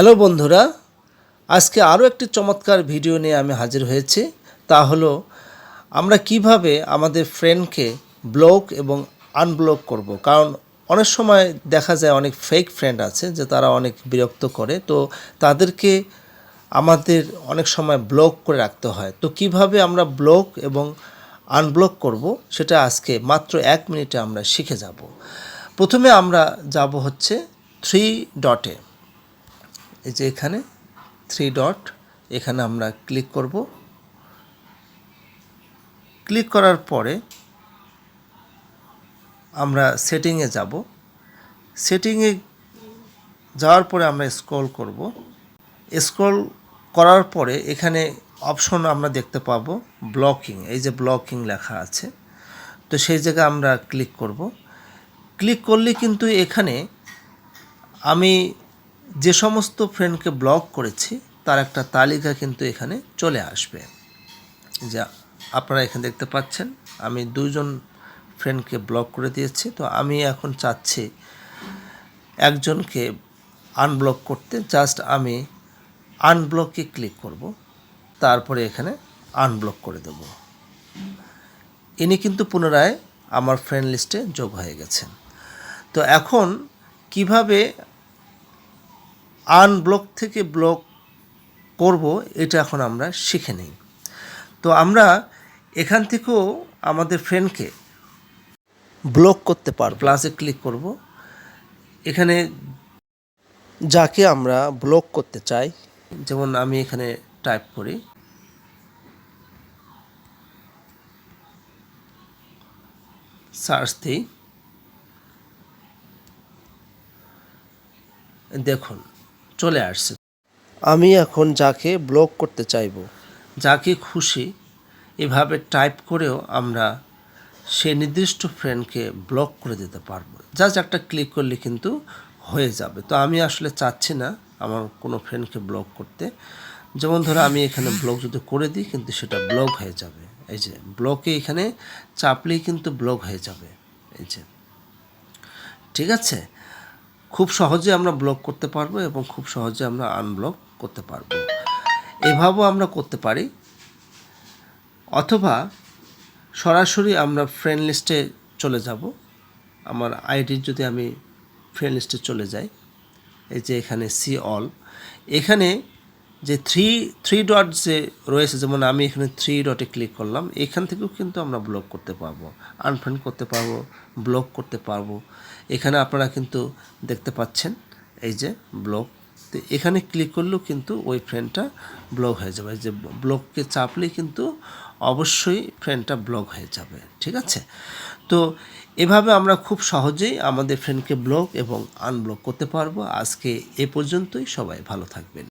Hello বন্ধুরা, আজকে আরও একটি চমৎকার ভিডিও নিয়ে আমি হাজির হয়েছি। তা হলো, আমরা কীভাবে আমাদের ফ্রেন্ডকে ব্লক এবং আনব্লক করব? কারণ অনেক সময় দেখা যায় অনেক ফেক ফ্রেন্ড আছে যে তারা অনেক বিরক্ত করে। তো তাদেরকে আমাদের অনেক সময় ব্লক করে রাখতে হয়। তো কীভাবে আমরা ব্লক এবং আনব্লক করব, সেটা আজকে মাত্র এক মিনিটে আমরা শিখে যাব। প্রথমে আমরা যাব হচ্ছে থ্রি ডটে এই যে এখানে থ্রি ডট এখানে আমরা ক্লিক করব। ক্লিক করার পরে আমরা সেটিংয়ে যাব। সেটিংয়ে যাওয়ার পরে আমরা স্ক্রল করব। স্ক্রল করার পরে এখানে অপশন আমরা দেখতে পাবো ব্লকিং এই যে ব্লকিং লেখা আছে। তো সেই জায়গায় আমরা ক্লিক করব। ক্লিক করলে কিন্তু এখানে আমি যে সমস্ত ফ্রেন্ডকে ব্লক করেছি, তার একটা তালিকা কিন্তু এখানে চলে আসবে। যা আপনারা এখানে দেখতে পাচ্ছেন, আমি দুজন ফ্রেন্ডকে ব্লক করে দিয়েছি, তো আমি এখন চাচ্ছি একজনকে আনব্লক করতে জাস্ট আমি আনব্লকে ক্লিক করব, তারপরে এখানে আনব্লক করে দেব। ইনি কিন্তু পুনরায় আমার ফ্রেন্ড লিস্টে যোগ হয়ে গেছেন। তো এখন কীভাবে আনব্লক থেকে ব্লক করব, এটা এখন আমরা শিখে নিই। তো আমরা এখান থেকেও আমাদের ফ্রেন্ডকে ব্লক করতে পার প্লাসে ক্লিক করব। এখানে যাকে আমরা ব্লক করতে চাই, যেমন আমি এখানে টাইপ করি। সার্চ দিই। দেখুন চলে আসছে। আমি এখন যাকে ব্লক করতে চাইব। যাকে খুশি এভাবে টাইপ করেও আমরা সে নির্দিষ্ট ফ্রেন্ডকে ব্লক করে দিতে পারব। জাস্ট একটা ক্লিক করলে কিন্তু হয়ে যাবে। তো আমি আসলে চাচ্ছি না আমার কোনো ফ্রেন্ডকে ব্লক করতে। যেমন ধরো আমি এখানে ব্লক যদি করে দিই কিন্তু সেটা ব্লক হয়ে যাবে। এই যে ব্লকে এখানে চাপলেই কিন্তু ব্লক হয়ে যাবে। এই যে। ঠিক আছে? খুব সহজে আমরা ব্লক করতে পারব এবং খুব সহজে আমরা আনব্লক করতে পারব। এভাবেও আমরা করতে পারি। অথবা সরাসরি আমরা ফ্রেন্ড লিস্টে চলে যাব। আমার আইডির যদি আমি ফ্রেন্ড লিস্টে চলে যাই, এই যে এখানে সি অল এখানে যে থ্রি থ্রি ডট যে রয়েছে, যেমন আমি এখানে থ্রি ডটে ক্লিক করলাম, এখান থেকেও কিন্তু আমরা ব্লক করতে পারব আনফ্রেন্ড করতে পারব ব্লক করতে পারব। এখানে আপনারা কিন্তু দেখতে পাচ্ছেন, এই যে ব্লক তো এখানে ক্লিক করলেও কিন্তু ওই ফ্রেন্ডটা ব্লক হয়ে যাবে। যে ব্লককে চাপলে কিন্তু অবশ্যই ফ্রেন্ডটা ব্লক হয়ে যাবে, ঠিক আছে? তো এভাবে আমরা খুব সহজেই আমাদের ফ্রেন্ডকে ব্লক এবং আনব্লক করতে পারব। আজকে এ পর্যন্তই, সবাই ভালো থাকবেন।